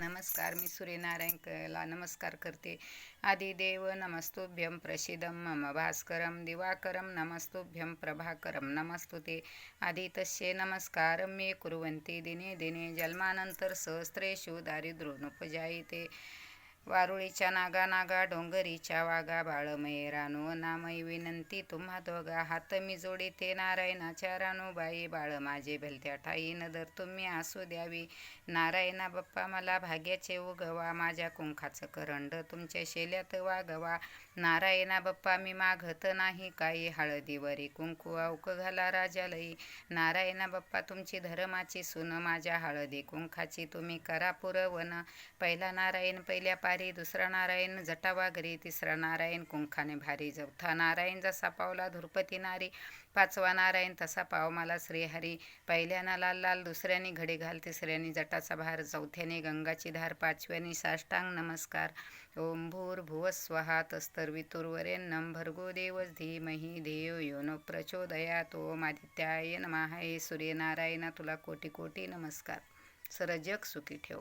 नमस्कार मी सूर्यनारायणला नमस्कार करते. आदिदेव नमस्तुभ्यं प्रसिद्धं मम भास्करं दिवाकरं नमस्तुभ्यं प्रभाकरं नमस्तुते. आदितस्य नमस्कारं मे कुर्वन्ति दिने दिने जन्मानंतर सहस्रेषु दारिद्र्योनुपजायते वारुळीच्या नागा नागा डोंगरीच्या वागा बाळमये रानू नामय विनंती तुम्हा दोघा हात मी जोडीते नारायणाच्या रानूबाई बाळ माझे भलत्या ठाई नदर तुम्ही आसू द्यावी. नारायणा बाप्पा मला भाग्याचे उगवा माझ्या कुंखाचं करंड तुमच्या शेल्यात वागवा. नारायणा बाप्पा मी मागत नाही काही हळदीवरी कुंकू अवक घाला राजालई नारायणा बाप्पा तुमची धर्माची सून माझ्या हळदी कुंखाची तुम्ही करा पुरवन पहिला नारायण पहिल्या पारी दुसरा नारायण जटावागरी तिसरा नारायण कुंखाने भारी चौथा नारायण जसा पावला धुरपती नारी पाचवा नारायण तसा पाव मला श्रीहरी पहिल्यानं लाल लाल दुसऱ्याने घडी घाल तिसऱ्याने जटाचा भार चौथ्याने गंगाची धार पाचव्याने साष्टांग नमस्कार. ओम भूर्भुवस्वहा तस्तर्वितुर्वरेण्यं भर्गो देवस धीमही धियो यो न प्रचोदयात ओम आदित्याय नमः हे सूर्यनारायणा तुला कोटी कोटी नमस्कार. सरजग सुखी ठेव.